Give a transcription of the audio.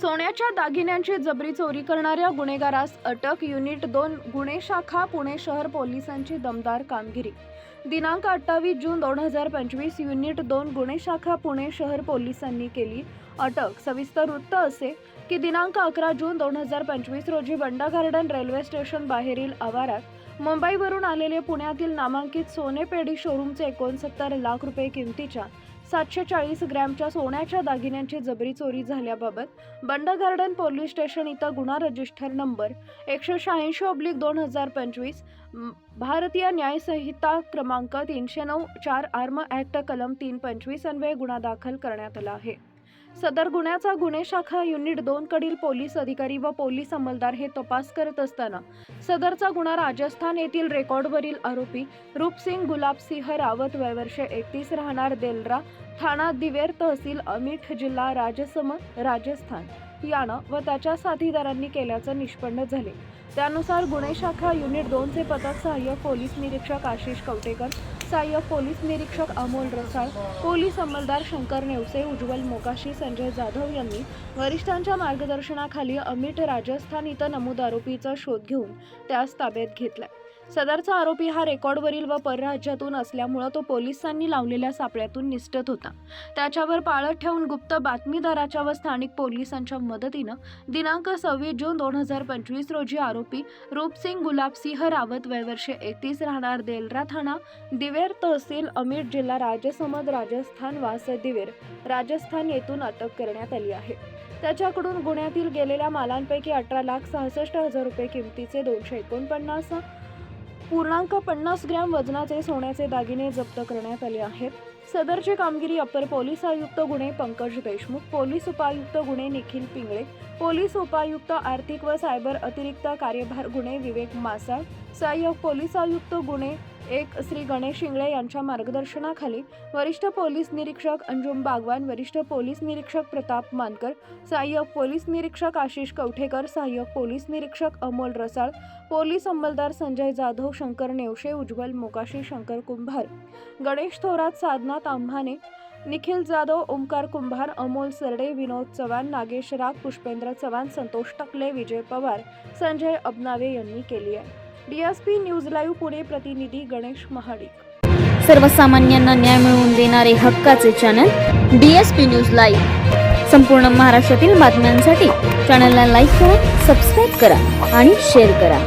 सोन्याच्या दागिन्यांची जबरी चोरी करणाऱ्या गुन्हेगारास अटक युनिट दोन गुन्हे शाखा पुणे शहर पोलिसांची दमदार कामगिरी. दिनांक अठ्ठावीस जून दोन हजार पंचवीस युनिट दोन गुन्हे शाखा पुणे शहर पोलिसांनी केली अटक. सविस्तर वृत्त असे की दिनांक अकरा जून दोन हजार पंचवीस रोजी बंडा गार्डन रेल्वे स्टेशन बाहेरील आवारात मुंबईवरून आलेले पुण्यातील नामांकित सोने पेढी शोरूमचे एकोणसत्तर लाख रुपये किमतीच्या सातशे चाळीस ग्रॅमच्या सोन्याच्या दागिन्यांची जबरी चोरी झाल्याबाबत बंड गार्डन पोलीस स्टेशन इथं गुन्हा रजिस्टर नंबर एकशे शहाऐंशी ऑब्लिक दोन हजार पंचवीस भारतीय न्यायसंहिता क्रमांक तीनशे नऊ चार आर्म ॲक्ट कलम तीन पंचवीस अन्वये गुन्हा दाखल करण्यात आला आहे. सदर गुन्ह्याचा गुन्हे शाखा युनिट दोन कडील पोलीस अधिकारी व पोलीस अंमलदार हे तपास करत असताना सदरचा गुन्हा राजस्थान येथील रेकॉर्डवरील आरोपी रूपसिंग गुलाबसिंह रावत वयवर्ष एकतीस राहणार देलरा ठाणा दिवेर तहसील अमिठ जिल्हा राजसम राजस्थान. यानं व त्याच्या साथीदारांनी केल्याचं निष्पन्न झाले. त्यानुसार गुन्हे शाखा युनिट दोनचे पथक सहाय्यक पोलीस निरीक्षक आशिष कवटेकर सहाय्यक पोलीस निरीक्षक अमोल रसाळ पोलीस अंमलदार शंकर नेवसे उज्ज्वल मोकाशी संजय जाधव यांनी वरिष्ठांच्या मार्गदर्शनाखाली अमिट राजस्थान इथं नमूद आरोपीचा शोध घेऊन त्यास ताब्यात घेतलाय. सदरचा आरोपी हा रेकॉर्डवरील व परराज्यातून असल्यामुळं तो पोलिसांनी लावलेल्या सापळ्यातून निष्ठत होता. त्याच्यावर पाळत ठेवून गुप्त बातमीदाराच्या व स्थानिक पोलिसांच्या मदतीनं दिनांक सव्वीस जून दोन हजार पंचवीस रोजी आरोपी रूपसिंग गुलाबसिंह रावत वयवर्षे एकतीस राहणार देलरा थाणा दिवेर तहसील अमीर जिल्हा राजसमद राजस्थान वास दिवेर राजस्थान येथून अटक करण्यात आली आहे. त्याच्याकडून गुन्ह्यातील गेलेल्या मालांपैकी अठरा लाख सहासष्ट हजार रुपये किमतीचे दोनशे एकोणपन्नास पूर्णांक पन्नास ग्रॅम वजनाचे सोन्याचे दागिने जप्त करण्यात आले आहेत. सदरची कामगिरी अप्पर पोलीस आयुक्त गुन्हे पंकज देशमुख पोलीस उपायुक्त गुन्हे निखिल पिंगळे पोलीस उपायुक्त आर्थिक व सायबर अतिरिक्त कार्यभार गुन्हे विवेक मासाळ सहाय्यक पोलीस आयुक्त गुन्हे एक श्री गणेश इंगळे यांच्या मार्गदर्शनाखाली वरिष्ठ पोलीस निरीक्षक अंजुम बागवान वरिष्ठ पोलीस निरीक्षक प्रताप मानकर सहाय्यक पोलीस निरीक्षक आशिष कवठेकर सहाय्यक पोलीस निरीक्षक अमोल रसाळ पोलीस अंमलदार संजय जाधव शंकर नेवशे उज्ज्वल मोकाशी शंकर कुंभार गणेश थोरात साधना तांभाने निखिल जाधव ओमकार कुंभार अमोल सरडे विनोद चव्हाण नागेश राग पुष्पेंद्र चव्हाण संतोष टकले विजय पवार संजय अबनावे यांनी केली आहे. डीएसपी न्यूज लाईव्ह पुणे प्रतिनिधी गणेश महाडिक. सर्वसामान्यांना न्याय मिळवून देणारे हक्काचे channel D S P news live. संपूर्ण महाराष्ट्रातील बातम्यांसाठी चॅनलला लाईक करा सबस्क्राईब करा आणि शेअर करा.